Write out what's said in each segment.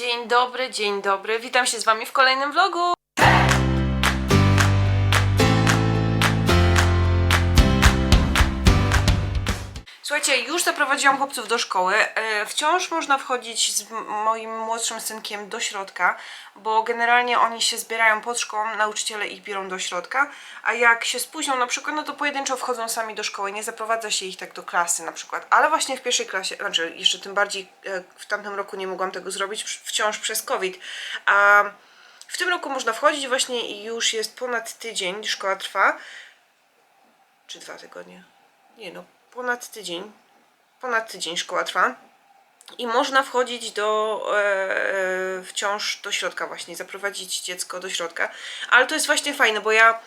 Dzień dobry, dzień dobry. Witam się z Wami w kolejnym vlogu. Słuchajcie, już zaprowadziłam chłopców do szkoły. E, Wciąż można wchodzić z moim młodszym synkiem do środka, bo generalnie oni się zbierają pod szkołą, nauczyciele ich biorą do środka, a jak się spóźnią na przykład, no to pojedynczo wchodzą sami do szkoły, nie zaprowadza się ich tak do klasy na przykład. Ale właśnie w pierwszej klasie, znaczy jeszcze tym bardziej e, w tamtym roku nie mogłam tego zrobić, wciąż przez COVID. A w tym roku można wchodzić właśnie i już jest ponad tydzień, szkoła trwa. Czy dwa tygodnie? Nie no, ponad tydzień. Ponad tydzień szkoła trwa. I można wchodzić do e, wciąż do środka właśnie, zaprowadzić dziecko do środka. Ale to jest właśnie fajne, bo ja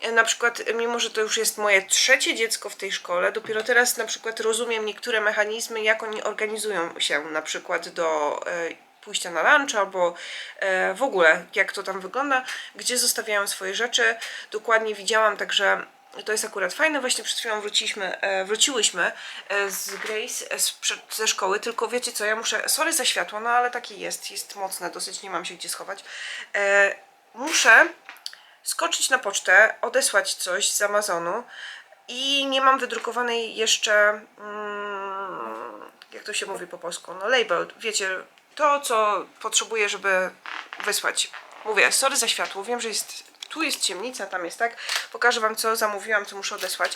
e, na przykład, mimo że to już jest moje trzecie dziecko w tej szkole, dopiero teraz na przykład rozumiem niektóre mechanizmy, jak oni organizują się na przykład do e, pójścia na lunch albo e, w ogóle jak to tam wygląda, gdzie zostawiają swoje rzeczy. Dokładnie widziałam, także to jest akurat fajne. Właśnie przed chwilą wróciliśmy, e, wróciłyśmy e, z Grace e, z, ze szkoły, tylko wiecie co, ja muszę, sorry za światło, no ale takie jest, jest mocne dosyć, nie mam się gdzie schować. Muszę skoczyć na pocztę, odesłać coś z Amazonu i nie mam wydrukowanej jeszcze, mm, jak to się mówi po polsku, no label, wiecie, to co potrzebuję, żeby wysłać. Mówię, sorry za światło, wiem, że jest, tu jest ciemnica, tam jest tak, pokażę wam co zamówiłam, co muszę odesłać,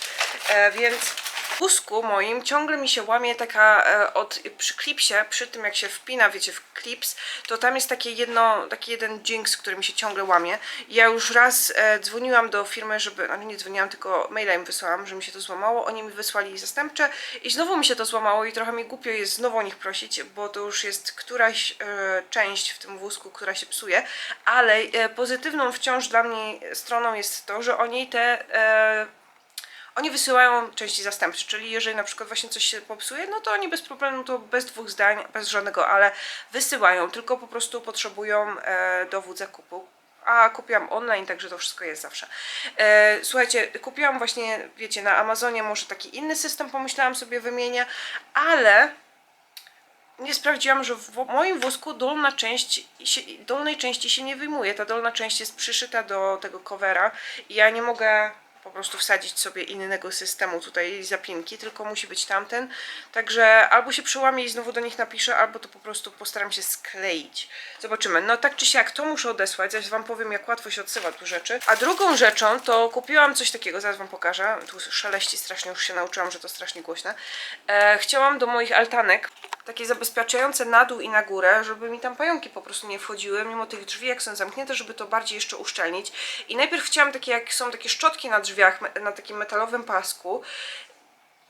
e, więc wózku moim ciągle mi się łamie taka e, od, przy klipsie, przy tym jak się wpina, wiecie, w klips, to tam jest takie jedno, taki jeden jinx, który mi się ciągle łamie. Ja już raz e, dzwoniłam do firmy, żeby, no nie dzwoniłam, tylko maila im wysłałam, że mi się to złamało, oni mi wysłali zastępcze i znowu mi się to złamało i trochę mi głupio jest znowu o nich prosić, bo to już jest któraś e, część w tym wózku, która się psuje, ale pozytywną wciąż dla mnie stroną jest to, że oni te oni wysyłają części zastępcze, czyli jeżeli na przykład właśnie coś się popsuje, no to oni bez problemu, to bez dwóch zdań, bez żadnego, ale wysyłają, tylko po prostu potrzebują e, dowód zakupu. A kupiłam online, także to wszystko jest zawsze. E, słuchajcie, kupiłam właśnie, wiecie, na Amazonie może taki inny system, pomyślałam sobie wymienię, ale nie sprawdziłam, że w moim wózku dolna część się, dolnej części się nie wyjmuje. Ta dolna część jest przyszyta do tego covera i ja nie mogę po prostu wsadzić sobie innego systemu tutaj zapinki, tylko musi być tamten. Także albo się przełamię i znowu do nich napiszę, albo to po prostu postaram się skleić. Zobaczymy. No tak czy siak, to muszę odesłać, zaś wam powiem jak łatwo się odsyła tu rzeczy. A drugą rzeczą to kupiłam coś takiego, zaraz wam pokażę. Tu szeleści strasznie, już się nauczyłam, że to strasznie głośne. E, chciałam do moich altanek takie zabezpieczające na dół i na górę, żeby mi tam pająki po prostu nie wchodziły, mimo tych drzwi, jak są zamknięte, żeby to bardziej jeszcze uszczelnić. I najpierw chciałam takie, jak są takie szczotki na drzwiach, na takim metalowym pasku,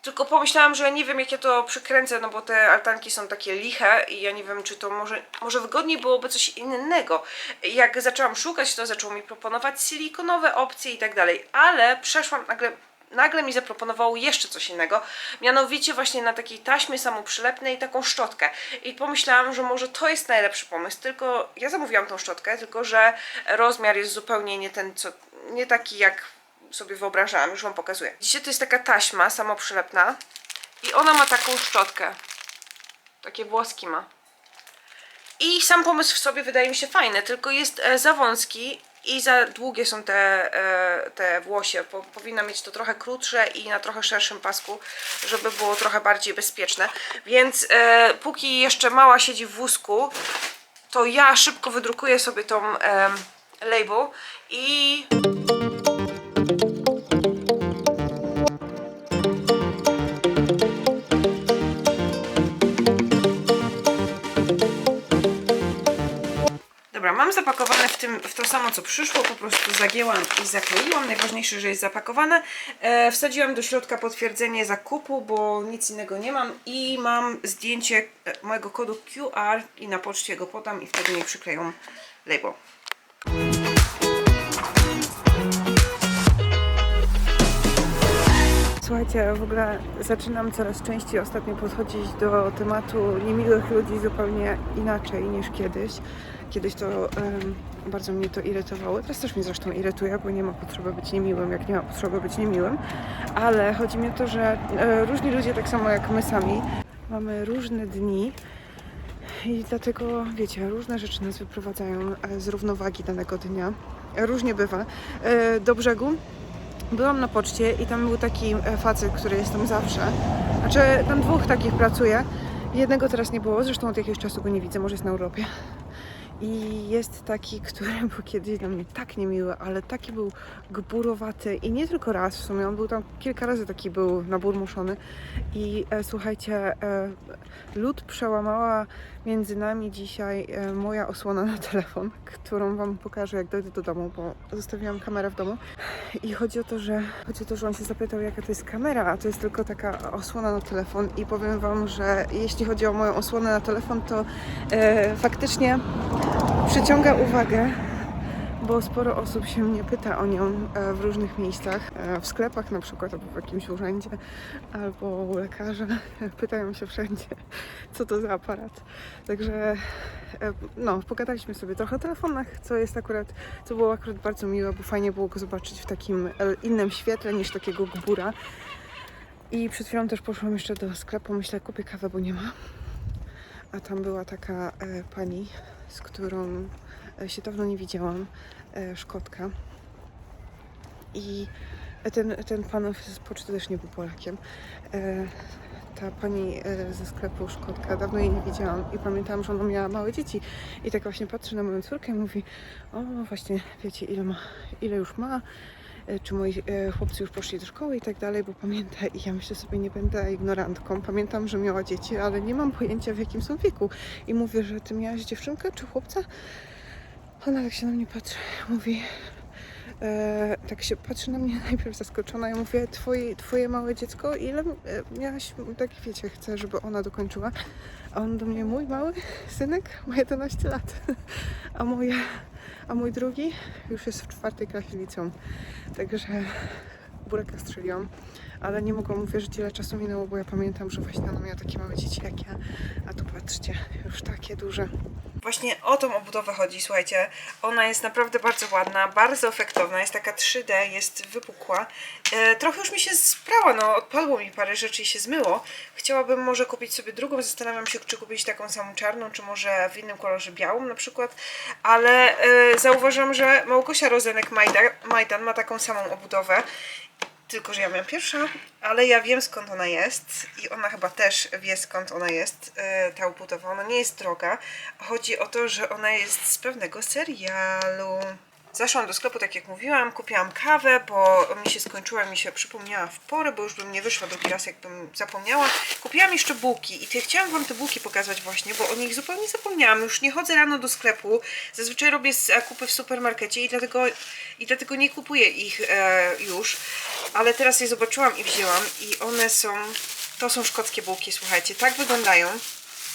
tylko pomyślałam, że nie wiem jak ja to przykręcę, no bo te altanki są takie liche i ja nie wiem czy to może, może wygodniej byłoby coś innego. Jak zaczęłam szukać, to zaczęło mi proponować silikonowe opcje i tak dalej, ale przeszłam nagle nagle mi zaproponowało jeszcze coś innego, mianowicie właśnie na takiej taśmie samoprzylepnej taką szczotkę. I pomyślałam, że może to jest najlepszy pomysł, tylko ja zamówiłam tą szczotkę, tylko że rozmiar jest zupełnie nie ten, co, nie taki jak sobie wyobrażałam, już wam pokazuję. Dzisiaj to jest taka taśma samoprzylepna i ona ma taką szczotkę. Takie włoski ma. I sam pomysł w sobie wydaje mi się fajny, tylko jest e, za wąski i za długie są te, e, te włosie. Po, powinna mieć to trochę krótsze i na trochę szerszym pasku, żeby było trochę bardziej bezpieczne. Więc e, póki jeszcze mała siedzi w wózku, to ja szybko wydrukuję sobie tą label i Dobra, mam zapakowane w, tym, w to samo co przyszło, po prostu zagięłam i zakleiłam. Najważniejsze, że jest zapakowane. E, wsadziłam do środka potwierdzenie zakupu, bo nic innego nie mam i mam zdjęcie e, mojego kodu QR i na poczcie go podam i wtedy mi przykleją label. Słuchajcie, w ogóle zaczynam coraz częściej ostatnio podchodzić do tematu niemiłych ludzi zupełnie inaczej niż kiedyś. Kiedyś to em, bardzo mnie to irytowało. Teraz też mnie zresztą irytuje, bo nie ma potrzeby być niemiłym, jak nie ma potrzeby być niemiłym. Ale chodzi mi o to, że e, różni ludzie, tak samo jak my sami, mamy różne dni I dlatego, wiecie, różne rzeczy nas wyprowadzają e, z równowagi danego dnia. Różnie bywa. E, Do brzegu byłam na poczcie i tam był taki e, facet, który jest tam zawsze. Znaczy, tam dwóch takich pracuje. Jednego teraz nie było, zresztą od jakiegoś czasu go nie widzę, może jest na urlopie. I jest taki, który był kiedyś dla mnie tak niemiły, ale taki był gburowaty i nie tylko raz w sumie, on był tam kilka razy taki był naburmuszony. I e, słuchajcie, e, lód przełamała między nami dzisiaj e, moja osłona na telefon, którą wam pokażę jak dojdę do domu, bo zostawiłam kamerę w domu. I chodzi o to, że chodzi o to, że on się zapytał jaka to jest kamera, a to jest tylko taka osłona na telefon. I powiem wam, że jeśli chodzi o moją osłonę na telefon, to e, faktycznie przyciąga uwagę, bo sporo osób się mnie pyta o nią e, w różnych miejscach, e, w sklepach na przykład, albo w jakimś urzędzie, albo u lekarza. Pytają się wszędzie, co to za aparat. Także e, no, pogadaliśmy sobie trochę o telefonach, co jest akurat, co było akurat bardzo miłe, bo fajnie było go zobaczyć w takim innym świetle niż takiego gbura. I przed chwilą też poszłam jeszcze do sklepu, myślę, kupię kawę, bo nie ma. A tam była taka e, pani, z którą e, się dawno nie widziałam, e, Szkotka. I ten, ten pan z poczty też nie był Polakiem. E, ta pani ze sklepu Szkotka, dawno jej nie widziałam i pamiętałam, że ona miała małe dzieci. I tak właśnie patrzy na moją córkę i mówi, o właśnie, wiecie ile ma, ile już ma, czy moi e, chłopcy już poszli do szkoły i tak dalej, bo pamięta i ja myślę sobie, nie będę ignorantką. Pamiętam, że miała dzieci, ale nie mam pojęcia w jakim są wieku. I mówię, że ty miałaś dziewczynkę czy chłopca? Ona tak się na mnie patrzy, mówi, e, tak się patrzy na mnie najpierw zaskoczona. Ja mówię, twoje, twoje małe dziecko, ile e, miałaś, tak wiecie, chcę, żeby ona dokończyła. A on do mnie, mój mały synek ma 11 lat, a moje, a mój drugi już jest w czwartej klasie liceum. Także bureka strzeliłam, ale nie mogłam uwierzyć, ile czasu minęło, bo ja pamiętam, że właśnie ona miała takie małe dzieci jak ja, a tu patrzcie, już takie duże. Właśnie o tą obudowę chodzi, słuchajcie. Ona jest naprawdę bardzo ładna, bardzo efektowna, jest taka 3D, jest wypukła. E, trochę już mi się sprała, no odpadło mi parę rzeczy i się zmyło. Chciałabym może kupić sobie drugą, zastanawiam się, czy kupić taką samą czarną, czy może w innym kolorze białym na przykład. Ale e, zauważam, że Małgosia Rozenek-Majdan ma taką samą obudowę. Tylko, że ja miałam pierwsza, ale ja wiem skąd ona jest i ona chyba też wie skąd ona jest, e, ta obudowa. Ona nie jest droga. Chodzi o to, że ona jest z pewnego serialu. Zaszłam do sklepu, tak jak mówiłam, kupiłam kawę, bo mi się skończyła, mi się przypomniała w porę, bo już bym nie wyszła drugi raz, jakbym zapomniała. Kupiłam jeszcze bułki i te, chciałam Wam te bułki pokazać właśnie, bo o nich zupełnie zapomniałam. Już nie chodzę rano do sklepu, zazwyczaj robię zakupy w supermarkecie i dlatego, i dlatego nie kupuję ich e, już, ale teraz je zobaczyłam i wzięłam i one są, to są szkockie bułki, słuchajcie, tak wyglądają.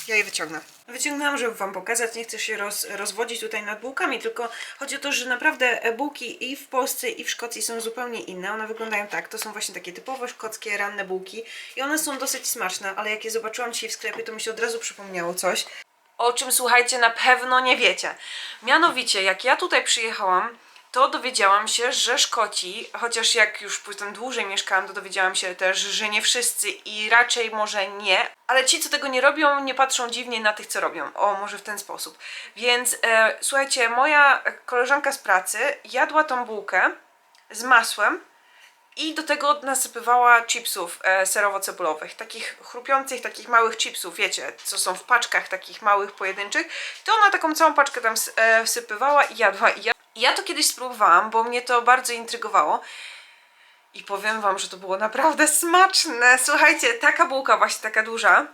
Ja je wyciągnę. Wyciągnęłam, żeby Wam pokazać, nie chcę się roz, rozwodzić tutaj nad bułkami, tylko chodzi o to, że naprawdę e, bułki i w Polsce i w Szkocji są zupełnie inne. One wyglądają tak, to są właśnie takie typowo szkockie, ranne bułki i one są dosyć smaczne, ale jak je zobaczyłam dzisiaj w sklepie, to mi się od razu przypomniało coś. O czym słuchajcie, na pewno nie wiecie. Mianowicie, jak ja tutaj przyjechałam, to dowiedziałam się, że Szkoci, chociaż jak już potem dłużej mieszkałam, to dowiedziałam się też, że nie wszyscy i raczej może nie, ale ci, co tego nie robią, nie patrzą dziwnie na tych, co robią. O, może w ten sposób. Więc e, słuchajcie, moja koleżanka z pracy jadła tą bułkę z masłem i do tego nasypywała chipsów e, serowo-cebulowych, takich chrupiących, takich małych chipsów, wiecie, co są w paczkach takich małych, pojedynczych. To ona taką całą paczkę tam e, wsypywała i jadła. I ja, ja to kiedyś spróbowałam, bo mnie to bardzo intrygowało. I powiem wam, że to było naprawdę smaczne. Słuchajcie, taka bułka właśnie taka duża,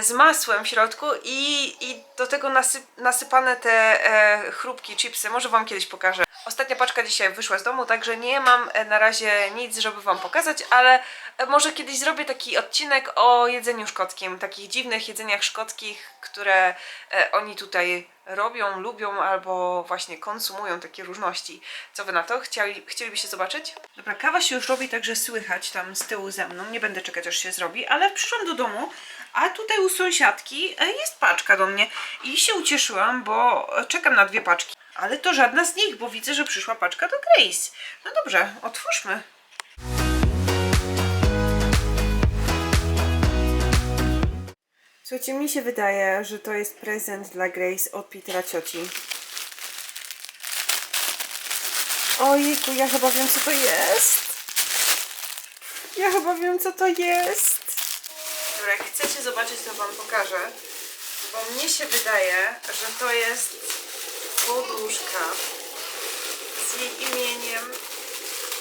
z masłem w środku i, i do tego nasyp, nasypane te e, chrupki, chipsy. Może wam kiedyś pokażę. Ostatnia paczka dzisiaj wyszła z domu, także nie mam e, na razie nic, żeby wam pokazać, ale e, może kiedyś zrobię taki odcinek o jedzeniu szkockim, takich dziwnych jedzeniach szkockich, które e, oni tutaj robią, lubią albo właśnie konsumują takie różności. Co wy na to? Chcieli, chcielibyście zobaczyć? Dobra, kawa się już robi, także słychać tam z tyłu ze mną. Nie będę czekać, aż się zrobi, ale przyszłam do domu, a tutaj u sąsiadki e, jest paczka do mnie i się ucieszyłam, bo czekam na dwie paczki. Ale to żadna z nich, bo widzę, że przyszła paczka do Grace. No dobrze, otwórzmy. Słuchajcie, mi się wydaje, że to jest prezent dla Grace od Petera cioci. Ojku, ja chyba wiem co to jest. Ja chyba wiem co to jest. Dobra, jak chcecie zobaczyć, to wam pokażę. Bo mnie się wydaje, że to jest poduszka z jej imieniem.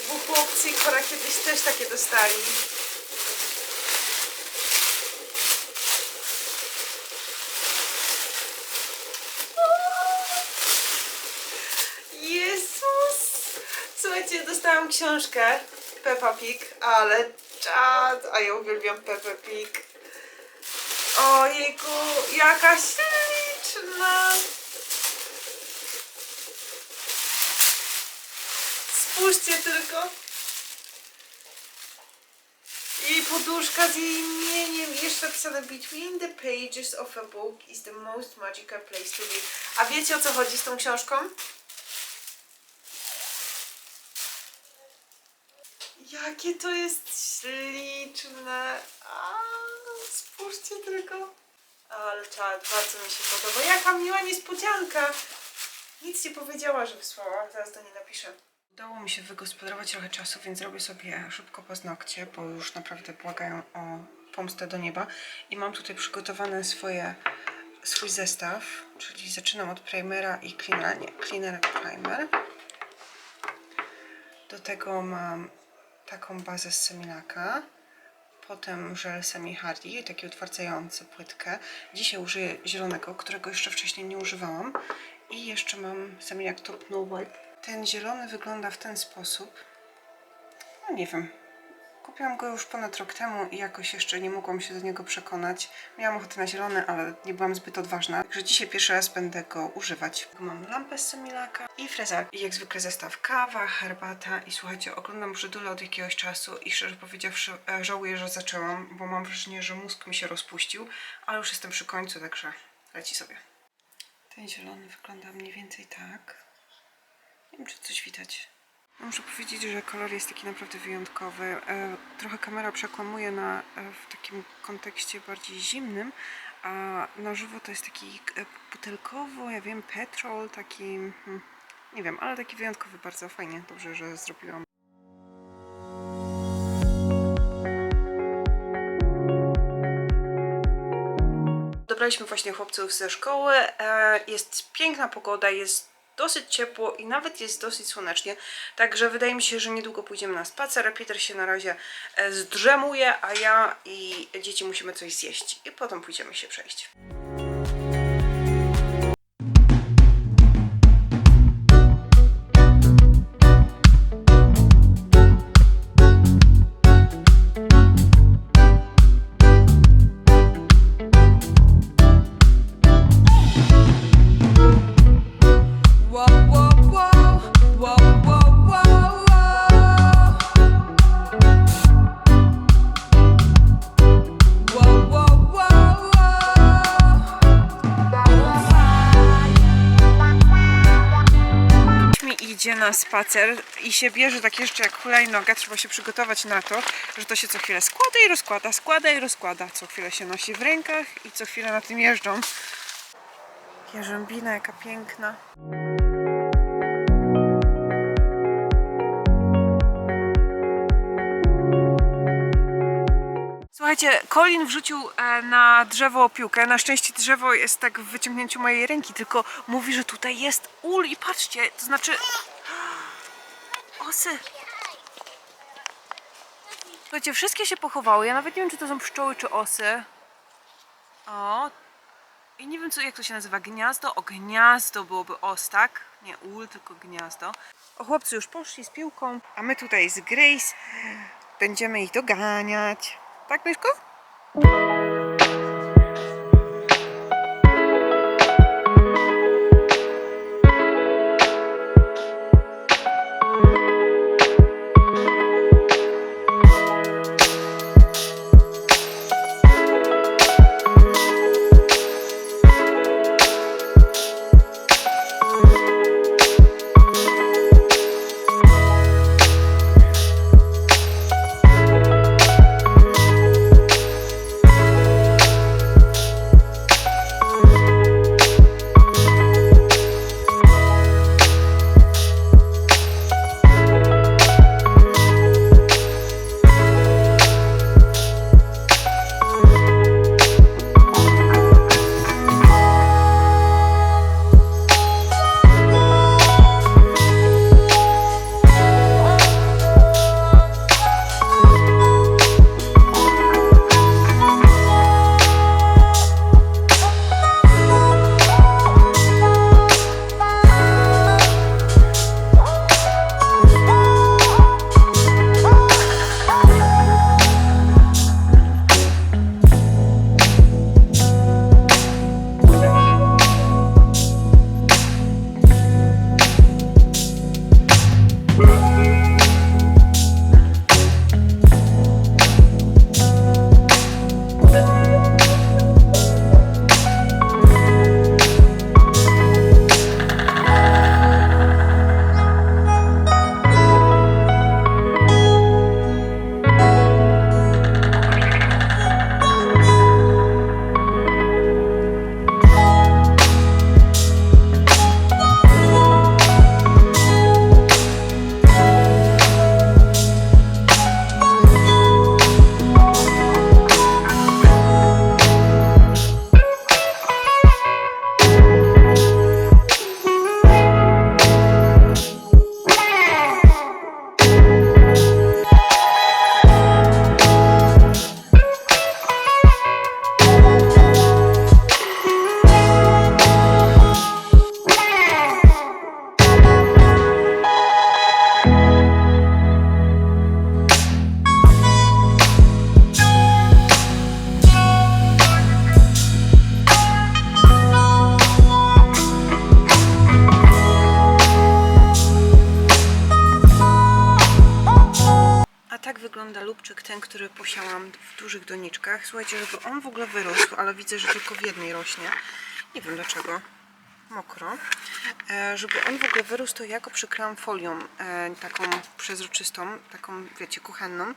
Bo chłopcy Kora kiedyś też takie dostali. Jezus! Słuchajcie, dostałam książkę Peppa Pig, ale czad, a ja uwielbiam Peppa Pig. Ojejku, jaka śliczna! Spójrzcie tylko. Jej poduszka z jej imieniem jeszcze napisane Between the pages of a book is the most magical place to be. A wiecie o co chodzi z tą książką? Jakie to jest śliczne. A, spójrzcie tylko. Ale czad, bardzo mi się podoba. Jaka miła niespodzianka. Nic nie powiedziała, że wysłała. Zaraz do niej napiszę. Udało mi się wygospodarować trochę czasu, więc robię sobie szybko paznokcie, bo już naprawdę błagają o pomstę do nieba. I mam tutaj przygotowane swoje, swój zestaw, czyli zaczynam od primera i cleanera, nie, cleaner primer. Do tego mam taką bazę z Semilaka. Potem żel Semi Hardy, taki utwardzający płytkę. Dzisiaj użyję zielonego, którego jeszcze wcześniej nie używałam. I jeszcze mam Semilak Top No. Ten zielony wygląda w ten sposób. No nie wiem. Kupiłam go już ponad rok temu i jakoś jeszcze nie mogłam się do niego przekonać. Miałam ochotę na zielony, ale nie byłam zbyt odważna. Także dzisiaj pierwszy raz będę go używać. Mam lampę z Semilaka i frezar. I jak zwykle zestaw kawa, herbata i słuchajcie, oglądam Brzydulę od jakiegoś czasu i szczerze powiedziawszy e, żałuję, że zaczęłam, bo mam wrażenie, że mózg mi się rozpuścił, ale już jestem przy końcu, także leci sobie. Ten zielony wygląda mniej więcej tak. Nie wiem, czy coś widać. Muszę powiedzieć, że kolor jest taki naprawdę wyjątkowy. E, trochę kamera przekłamuje na, e, w takim kontekście bardziej zimnym, a na żywo to jest taki e, butelkowo, ja wiem, petrol, taki, hmm, nie wiem, ale taki wyjątkowy, bardzo fajnie. Dobrze, że zrobiłam. Dobraliśmy właśnie chłopców ze szkoły. Jest piękna pogoda, jest dosyć ciepło i nawet jest dosyć słonecznie. Także wydaje mi się, że niedługo pójdziemy na spacer. Peter się na razie e, zdrzemuje, a ja i dzieci musimy coś zjeść. I potem pójdziemy się przejść. Spacer i się bierze tak jeszcze jak hulajnoga, trzeba się przygotować na to, że to się co chwilę składa i rozkłada, składa i rozkłada. Co chwilę się nosi w rękach i co chwilę na tym jeżdżą. Jarzębina jaka piękna. Słuchajcie, Colin wrzucił e, na drzewo piłkę. Na szczęście drzewo jest tak w wyciągnięciu mojej ręki, tylko mówi, że tutaj jest ul i patrzcie, to znaczy osy. Słuchajcie, wszystkie się pochowały. Ja nawet nie wiem, czy to są pszczoły, czy osy. O. I nie wiem, co, jak to się nazywa. Gniazdo? O, gniazdo byłoby os, tak? Nie ul, tylko gniazdo. O, chłopcy już poszli z piłką, a my tutaj z Grace będziemy ich doganiać. Tak, Myszko? Ten, który posiałam w dużych doniczkach. Słuchajcie, żeby on w ogóle wyrósł, ale widzę, że tylko w jednej rośnie. Nie wiem dlaczego. Mokro. E, żeby on w ogóle wyrósł, to ja go przykryłam folią e, taką przezroczystą, taką, wiecie, kuchenną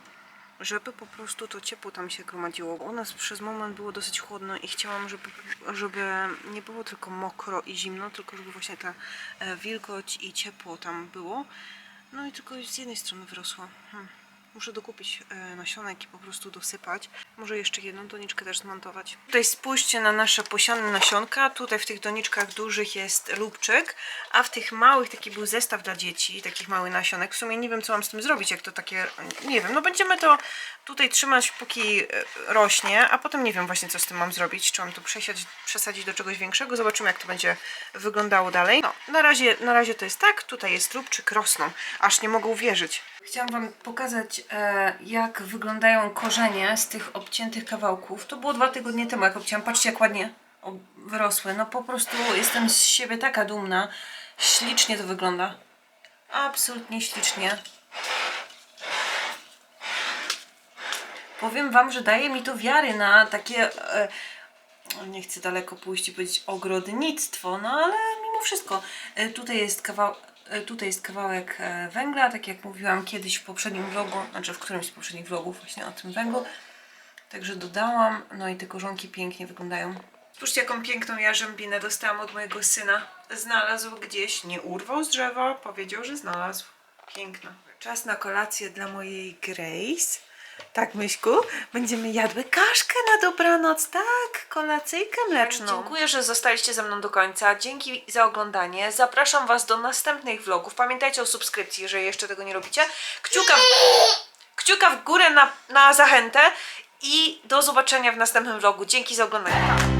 żeby po prostu to ciepło tam się gromadziło. U nas przez moment było dosyć chłodno i chciałam, żeby, żeby nie było tylko mokro i zimno, tylko żeby właśnie ta e, wilgoć i ciepło tam było. No i tylko z jednej strony wyrosło. Hmm. Muszę dokupić e, nasionek i po prostu dosypać. Może jeszcze jedną doniczkę też zmontować. Tutaj spójrzcie na nasze posiane nasionka. Tutaj w tych doniczkach dużych jest lubczyk, a w tych małych taki był zestaw dla dzieci, takich małych nasionek. W sumie nie wiem co mam z tym zrobić, jak to takie, nie wiem, no będziemy to tutaj trzymać póki e, rośnie, a potem nie wiem właśnie co z tym mam zrobić, czy mam to przesiać, przesadzić do czegoś większego, zobaczymy jak to będzie wyglądało dalej. No, na razie, na razie to jest tak, tutaj jest lubczyk, rosną, aż nie mogę uwierzyć. Chciałam Wam pokazać, e, jak wyglądają korzenie z tych obciętych kawałków. To było dwa tygodnie temu, jak obcięłam. Patrzcie, jak ładnie wyrosły. No po prostu jestem z siebie taka dumna. Ślicznie to wygląda. Absolutnie ślicznie. Powiem Wam, że daje mi to wiary na takie... E, nie chcę daleko pójść i powiedzieć ogrodnictwo, no ale mimo wszystko. E, tutaj jest kawał, e, tutaj jest kawałek e, węgla, tak jak mówiłam kiedyś w poprzednim vlogu, znaczy w którymś z poprzednich vlogów właśnie o tym węglu. Także dodałam, no i te korzonki pięknie wyglądają. Spójrzcie jaką piękną jarzębinę dostałam od mojego syna. Znalazł gdzieś, nie urwał z drzewa, powiedział, że znalazł. Piękna. Czas na kolację dla mojej Grace. Tak, Myśku? Będziemy jadły kaszkę na dobranoc, tak? Kolacyjkę mleczną. Dziękuję, że zostaliście ze mną do końca. Dzięki za oglądanie. Zapraszam Was do następnych vlogów. Pamiętajcie o subskrypcji, jeżeli jeszcze tego nie robicie. Kciuka w, kciuka w górę na, na zachętę i do zobaczenia w następnym vlogu. Dzięki za oglądanie.